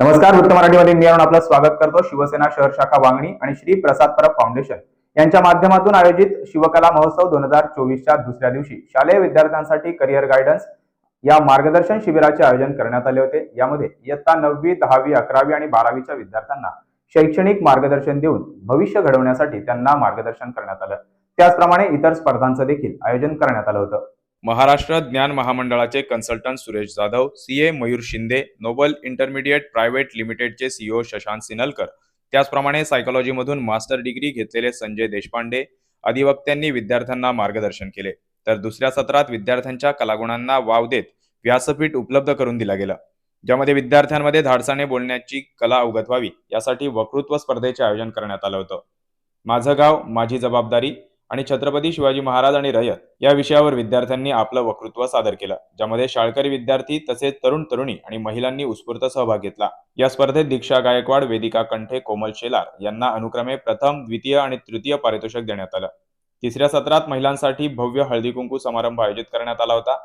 नमस्कार वृत्त मराठीमध्ये मी अरुण आपलं स्वागत करतो. शिवसेना शहर शाखा वांगणी आणि श्री प्रसाद परब फाउंडेशन. यांच्या माध्यमातून आयोजित शिवकला महोत्सव दोन हजार चोवीसच्या दुसऱ्या दिवशी शालेय विद्यार्थ्यांसाठी करिअर गायडन्स या मार्गदर्शन शिबिराचे आयोजन करण्यात आले होते. यामध्ये इयत्ता नववी दहावी अकरावी आणि बारावीच्या विद्यार्थ्यांना शैक्षणिक मार्गदर्शन देऊन भविष्य घडवण्यासाठी त्यांना मार्गदर्शन करण्यात आलं. त्याचप्रमाणे इतर स्पर्धांचं देखील आयोजन करण्यात आलं होतं. महाराष्ट्र ज्ञान महामंडळाचे consultant Suresh Jadhav CA Mayur Shinde Noble Intermediate Private लिमिटेडचे सीईओ शशांत सिनलकर त्याचप्रमाणे सायकोलॉजीमधून मास्टर डिग्री घेतलेले संजय देशपांडे अधिवक्त्यांनी विद्यार्थ्यांना मार्गदर्शन केले. तर दुसऱ्या सत्रात विद्यार्थ्यांच्या कलागुणांना वाव देत व्यासपीठ उपलब्ध करून दिला गेला. ज्यामध्ये विद्यार्थ्यांमध्ये धाडसाने बोलण्याची कला अवगत व्हावी यासाठी वक्तृत्व स्पर्धेचे आयोजन करण्यात आलं होतं. माझं गाव माझी जबाबदारी आणि छत्रपती शिवाजी महाराज आणि रयत या विषयावर विद्यार्थ्यांनी आपलं वक्तृत्व सादर केलं ज्यामध्ये शाळकरी विद्यार्थी तसेच तरुण तरुणी आणि महिलांनी उत्स्फूर्त सहभाग घेतला. या स्पर्धेत दीक्षा गायकवाड वेदिका कंठे कोमल शेलार यांना अनुक्रमे प्रथम द्वितीय आणि तृतीय पारितोषिक देण्यात आलं. तिसऱ्या सत्रात महिलांसाठी भव्य हळदी कुंकू समारंभ आयोजित करण्यात आला होता.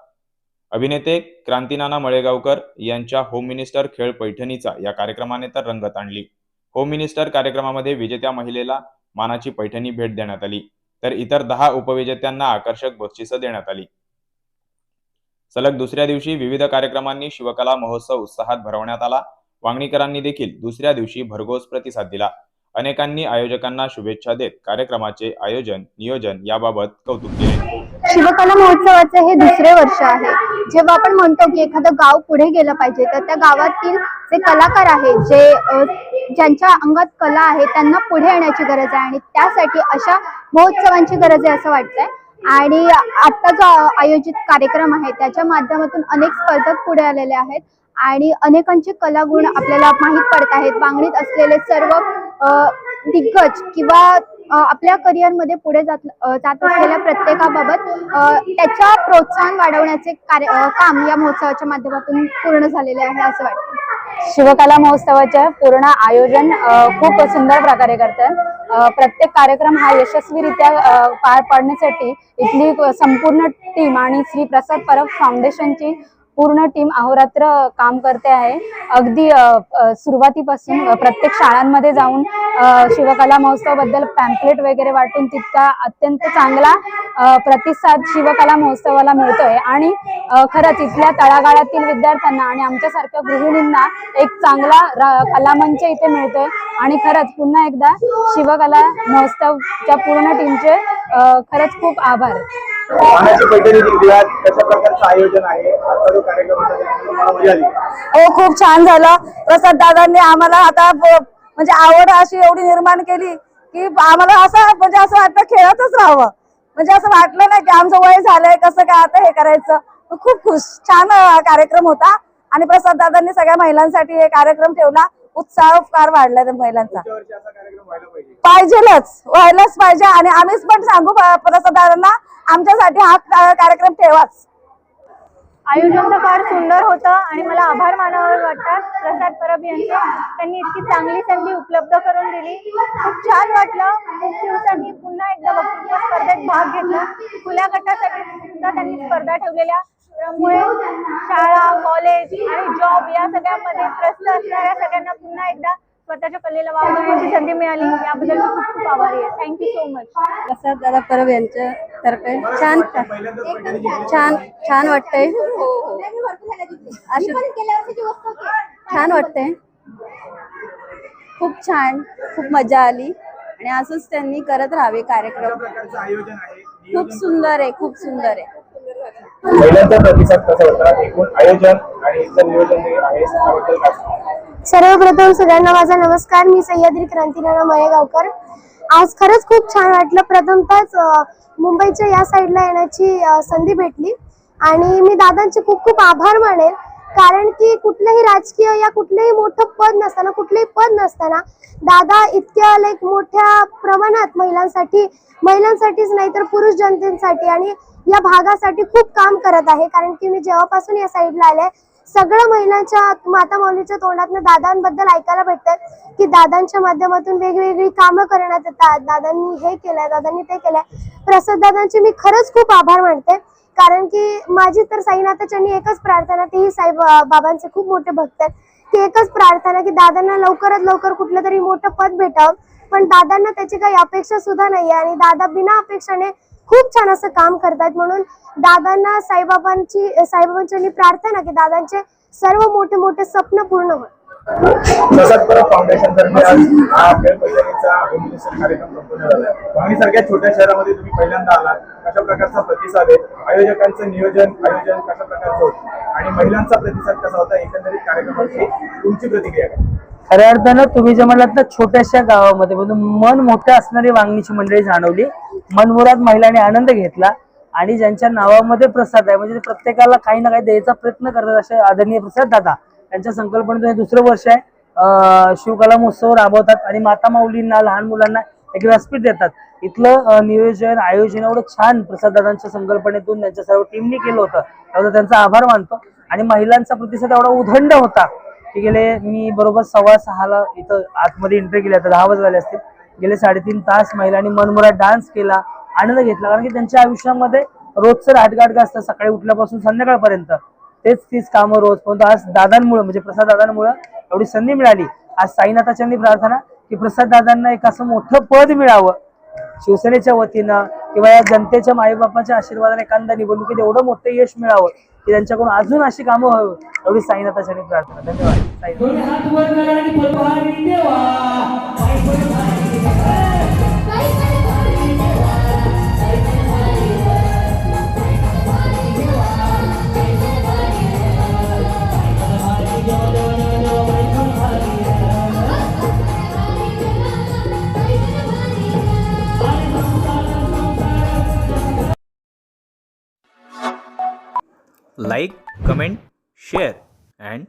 अभिनेते क्रांतीनाना मळेगावकर यांच्या होम मिनिस्टर खेळ पैठणीचा या कार्यक्रमाने तर रंगत आणली. होम मिनिस्टर कार्यक्रमामध्ये विजेत्या महिलेला मानाची पैठणी भेट देण्यात आली. तर इतर दहा उपविजेत्यांना आकर्षक बक्षिसं देण्यात आली. सलग दुसऱ्या दिवशी विविध कार्यक्रमांनी शिवकला महोत्सव उत्साहात भरवण्यात आला. वांगणीकरांनी देखील दुसऱ्या दिवशी भरघोस प्रतिसाद दिला. अनेकांनी आयोजकांना शुभेच्छा देत कार्यक्रमाचे आयोजन नियोजन याबाबत कौतुक केले. शिवकला महोत्सवाचे हे दुसरे वर्ष आहे. जेव्हा आपण म्हणतो की एखादं गाव पुढे गेलं पाहिजे तर त्या गावातील जे कलाकार आहेत जे ज्यांच्या अंगात कला आहे त्यांना पुढे येण्याची गरज आहे. आणि त्यासाठी अशा महोत्सवांची गरज आहे असं वाटतंय. आणि आता जो आयोजित कार्यक्रम आहे त्याच्या माध्यमातून अनेक स्पर्धक पुढे आलेले आहेत आणि अनेकांचे कलागुण आपल्याला माहीत पडत आहेत. बांगडीत असलेले सर्व दिग्गज किंवा आपल्या करिअरमध्ये पुढे जात जात असलेल्या प्रत्येकाबाबत त्याच्या प्रोत्साहन वाढवण्याचे कार्य काम या महोत्सवाच्या माध्यमातून पूर्ण झालेले आहे असं वाटतं. शिवकला महोत्सवाचे पूर्ण आयोजन खूप सुंदर प्रकारे करतात. प्रत्येक कार्यक्रम हा यशस्वीरित्या पार पाडण्यासाठी इथली संपूर्ण टीम आणि श्री प्रसाद परब फाउंडेशनची पूर्ण टीम अहोरात्र काम करते आहे. अगदी सुरुवातीपासून प्रत्येक शाळांमध्ये जाऊन शिवकला महोत्सवाबद्दल पॅम्पलेट वगैरे वाटून तितका अत्यंत चांगला प्रतिसाद शिवकला महोत्सवाला मिळतोय. आणि अ, खरंच इथल्या तळागाळातील विद्यार्थ्यांना आणि आमच्यासारख्या गृहिणींना एक चांगला कलामंच इथे मिळतोय. आणि खरंच पुन्हा एकदा शिवकला महोत्सवच्या पूर्ण टीमचे खरंच खूप आभार. हो खूप छान झालं. प्रसाद दादांनी आम्हाला आता ब- म्हणजे आवड अशी एवढी निर्माण केली की आम्हाला असं म्हणजे असं वाटतं खेळतच राहावं. म्हणजे असं वाटलं नाही की आमचं वय झालंय कसं काय आता हे करायचं. खूप खुश. छान कार्यक्रम होता. आणि प्रसाद दादांनी सगळ्या महिलांसाठी हे कार्यक्रम ठेवला. उत्साह फार वाढला त्या महिलांचा. पुढच्या वर्षी असा कार्यक्रम व्हायला पाहिजे. पाहिजेलच. व्हायलाच पाहिजे. आणि आम्हीच पण सांगू प्रसाद दादांना आमच्यासाठी हा कार्यक्रम ठेवाच. आयोजन तर फार सुंदर होतं आभार मानावे वाटतात प्रसाद परब यांचे त्यांनी इतकी चांगली संधी उपलब्ध करून दिली. खूप छान वाटलं. खूप दिवसांनी पुन्हा एकदा वक्तृत्व स्पर्धेत भाग घेतला. खुल्या गटासाठी सुद्धा त्यांनी स्पर्धा ठेवलेल्या. त्यामुळे शाळा कॉलेज आणि जॉब या सगळ्यामध्ये त्रस्त असणाऱ्या सगळ्यांना पुन्हा एकदा स्वतःच्या कलेला वाव देण्याची संधी मिळाली. याबद्दल मी खूप खूप आभारी आहे. थँक्यू सो मच प्रसाद दादा परब यांच्या तर्फे. छान छान छान वाटतंय. छान वाटतंय. खूप छान खूप मजा आली. आणि असंच त्यांनी करत राहावे कार्यक्रम. प्रकारचं आयोजन आहे खूप सुंदर आहे खूप सुंदर आहे. महिलांचा प्रतिसाद कसा होता? एकूण आयोजन आणि इथलं नियोजन आहे त्याबद्दल? सर्वप्रथम सगळ्यांना माझा नमस्कार. मी सह्याद्री क्रांतीनाना मयेगावकर आज खरंच खूप छान वाटलं. प्रथमतःच मुंबईच्या या साईडला येण्याची संधी भेटली. आणि मी दादांचे खूप खूप आभार मानेल कारण की कुठलंही राजकीय या कुठलंही मोठं पद नसताना कुठलंही पद नसताना दादा इतक्या लाईक मोठ्या प्रमाणात महिलांसाठी महिलांसाठीच नाही तर पुरुष जनतेसाठी आणि या भागासाठी खूप काम करत आहे. कारण की मी जेव्हापासून या साईडला आले सगळं महिलांच्या माता माऊलीच्या तोंडातनं दादांबद्दल ऐकायला भेटतात की दादांच्या माध्यमातून वेगवेगळी कामं करण्यात येतात. दादांनी हे केलंय दादांनी ते केलंय. प्रसाद दादांचे मी खरंच खूप आभार मानते. कारण की माझी तर साईनाथाच्यांनी एकच प्रार्थना तेही साई बाबांचे खूप मोठे भक्त आहेत. ती एकच प्रार्थना की दादांना लवकरात लवकर कुठलं तरी मोठं पद भेटावं. पण दादांना त्याची काही अपेक्षा सुद्धा नाही आणि दादा बिना अपेक्षाने खूप छान असं काम करतात म्हणून दादांना साईबाबांची साईबाबांची प्रार्थना की दादांचे सर्व मोठे मोठे स्वप्न पूर्ण होत फाउंडेशन तर्फे कार्यक्रम सारख्या छोट्या शहरामध्ये तुम्ही पहिल्यांदा आलात. कशा प्रकारचा प्रतिसाद आहे? आयोजकांचं नियोजन आयोजन कशा प्रकारचं होतं? आणि महिलांचा प्रतिसाद कसा होता? एकंदरीत कार्यक्रमाची तुमची प्रतिक्रिया काय? खऱ्या अर्थानं तुम्ही जे म्हणलात ना छोट्याशा गावामध्ये म्हणून मन मोठं असणारी वांगणीची मंडळी जाणवली. मनमुराद महिलांनी आनंद घेतला आणि ज्यांच्या नावामध्ये प्रसाद आहे. म्हणजे प्रत्येकाला काही ना काही द्यायचा प्रयत्न करतात असे आदरणीय प्रसाद दादा. त्यांच्या संकल्पनेतून हे दुसरं वर्ष आहे. अं, शिवकला महोत्सव राबवतात आणि माता माऊलींना लहान मुलांना एक व्यासपीठ देतात. इथलं नियोजन आयोजन एवढं छान प्रसाद दादांच्या संकल्पनेतून त्यांच्या सर्व टीमनी केलं होतं. त्यावर त्यांचा आभार मानतो. आणि महिलांचा प्रतिसाद एवढा उदंड होता की गेले मी बरोबर सव्वा सहाला इथं आतमध्ये एंट्री केली. आता दहा वाजले झाले असतील. गेले साडेतीन तास महिलांनी मनमुरात डान्स केला आनंद घेतला. कारण की त्यांच्या आयुष्यामध्ये रोजचं राटगाट असतं सकाळी उठल्यापासून संध्याकाळपर्यंत. तेच तीच कामं रोज. परंतु आज दादांमुळे म्हणजे प्रसाद दादांमुळे एवढी संधी मिळाली. आज साईनाथाच्यांनी प्रार्थना की प्रसाद दादांना एक असं मोठं पद मिळावं. शिवसेनेच्या वतीनं किंवा या जनतेच्या माईबापाच्या आशीर्वादाने एखाद्या निवडणुकीत एवढं मोठं यश मिळावं की त्यांच्याकडून अजून अशी कामं व्हावी एवढी साईनाथाच्यांनी प्रार्थना. धन्यवाद. साईनाथ. दोन्ही हात वर करा आणि